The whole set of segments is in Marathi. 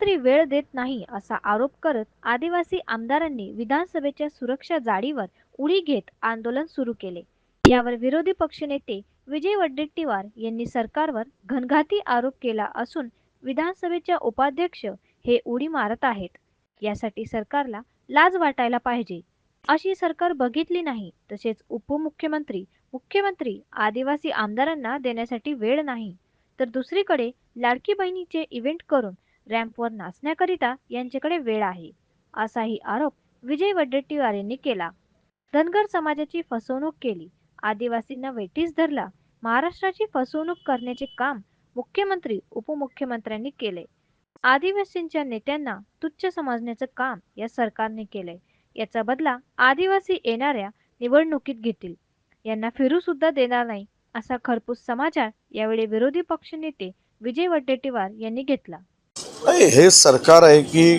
मुख्यमंत्री वेळ देत नाही असा आरोप करत आदिवासी आमदारांनी विधानसभेच्या सुरक्षा जाळीवर उडी घेत आंदोलन सुरू केले. यावर विरोधी पक्षनेते विजय वडेट्टीवार यांनी सरकारवर घनघाती आरोप केला असून विधानसभेच्या उपाध्यक्ष हे उडी मारत आहेत. यासाठी सरकारला लाज वाटायला पाहिजे. अशी सरकार बघितली नाही तसेच उपमुख्यमंत्री मुख्यमंत्री आदिवासी आमदारांना देण्यासाठी वेळ नाही. तर दुसरीकडे लाडकी बहिणीचे इव्हेंट करून रॅम्पवर नाचण्याकरिता यांच्याकडे वेळ आहे असाही आरोप विजय वडेट्टीवार यांनी केला. धनगर समाजाची फसवणूक केली. आदिवासींना वेठीस धरला. महाराष्ट्राची फसवणूक करण्याचे काम मुख्यमंत्री उपमुख्यमंत्र्यांनी केले. आदिवासींच्या नेत्यांना तुच्छ समजण्याचं काम या सरकारने केलंय याचा बदला आदिवासी येणाऱ्या निवडणुकीत घेतील. यांना फिरू सुद्धा देणार नाही असा खरपूस समाचार यावेळी विरोधी पक्षनेते विजय वडेट्टीवार यांनी घेतला. नाही हे सरकार आहे की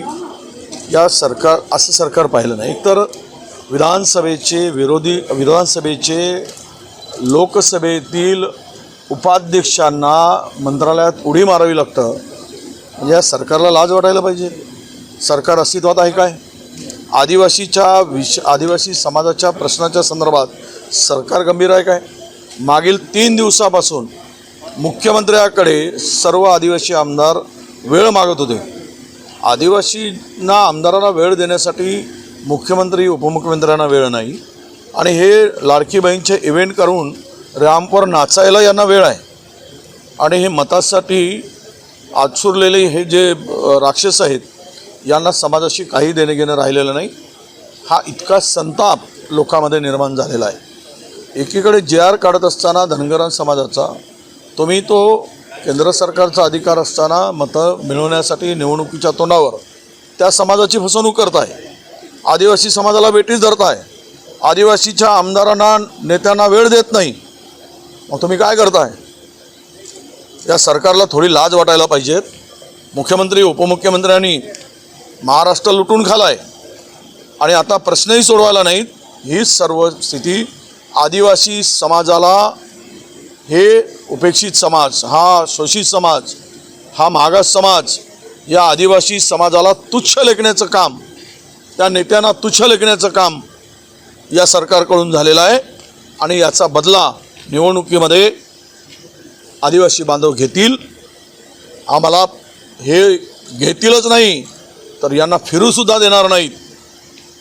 या सरकार असं सरकार पाहिलं नाही. तर विधानसभेचे विरोधी विधानसभेचे लोकसभेतील उपाध्यक्षांना मंत्रालयात उडी मारावी लागतं. म्हणजे या सरकारला लाज वाटायला पाहिजे. सरकार अस्तित्वात आहे काय? आदिवासीच्या विष आदिवासी समाजाच्या प्रश्नाच्या संदर्भात सरकार गंभीर आहे काय? मागील तीन दिवसापासून मुख्यमंत्र्याकडे सर्व आदिवासी आमदार वेळ मागत होते. आदिवासींना आमदारांना वेळ देण्यासाठी मुख्यमंत्री उपमुख्यमंत्र्यांना वेळ नाही. आणि हे लाडकी बहीणचे इव्हेंट करून रॅम्पवर नाचायला यांना वेळ आहे. आणि हे मतासाठी आचुरलेले हे जे राक्षस आहेत यांना समाजाशी काही देणं घेणं राहिलेलं नाही. हा इतका संताप लोकांमध्ये निर्माण झालेला आहे. एकीकडे जे आर काढत असताना धनगरां समाजाचा तुम्ही तो केंद्र सरकारचा अधिकार असताना मतं मिळवण्यासाठी निवडणुकीच्या तोंडावर त्या समाजाची फसवणूक करत आहे. आदिवासी समाजाला वेटीस आहे. आदिवासीच्या आमदारांना नेत्यांना वेळ देत नाही. मग तुम्ही काय करताय? या सरकारला थोडी लाज वाटायला पाहिजेत मुख्यमंत्री उपमुख्यमंत्र्यांनी महाराष्ट्र लुटून खालाय. आणि आता प्रश्नही सोडवायला नाहीत. ही सर्व स्थिती आदिवासी समाजाला हे उपेक्षित समाज हा शोषित समाज हा मागास समाज या आदिवासी समाजाला तुच्छ लेखण्याचं काम त्या नेत्यांना तुच्छ लेखण्याचं काम या सरकारकडून झालेलं आहे आणि याचा बदला निवडणुकीमध्ये आदिवासी बांधव घेतील. आम्हाला हे घेतीलच नाही तर यांना फिरूसुद्धा देणार नाहीत.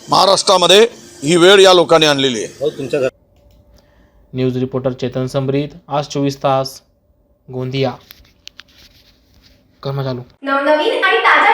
महाराष्ट्रामध्ये ही वेळ या लोकांनी आणलेली आहे. हो, तुमच्या न्यूज रिपोर्टर चेतन समृद्ध आज चोवीस तास गोंदिया. कर्म चालू नवनवीन आणि ताज्या